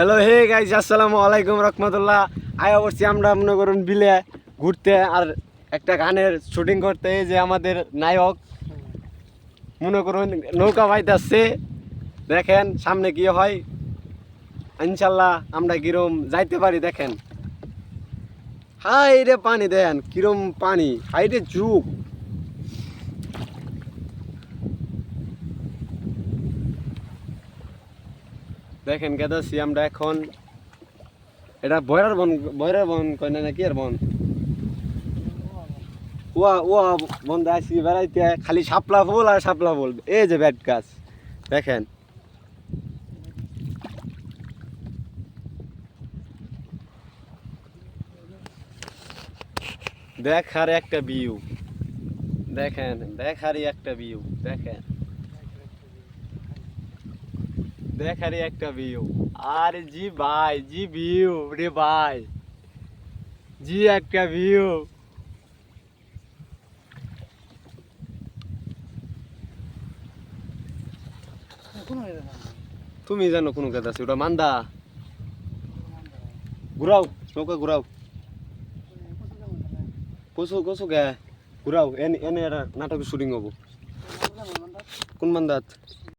Hello hey guys আসসালামু আলাইকুম রহমতুল্লাহ। আয় অবশ্যই আমরা মনে করুন বিলে ঘুরতে আর একটা গানের শুটিং করতে যে আমাদের নায়ক। মনে করুন নৌকা বাইতেছে। দেখেন, সামনে কি হয়? ইনশাল্লাহ আমরা কিরম যাইতে পারি, দেখেন। হাই রে পানি দেন কিরম পানি। হাই রে যুগ। দেখেন গেদাছি আমরা এখন, এটা বয়রার বন বয়রার বন কয় না কি আর বন? ওয়া ওয়া বন্ধে আসি বেড়াইতে, খালি সাপলা ফুল আর সাপলা ফুল। এই যে ব্যাট গাছ, দেখেন। দেখার একটা ভিউ দেখেন, দেখারই একটা ভিউ দেখেন। দেখারই একটা ভিউ আর জি ভাই, জি ভিউ রে ভাই। জি একটা ভিউ তুমি জানো কোনো কথা আছে? ওটা মান্দা। ঘুরাও, নৌকা ঘুরাও। কসু কসু গে ঘুরাও, এনে এনে নাটকের শুটিং হব। কোন মান্দাত?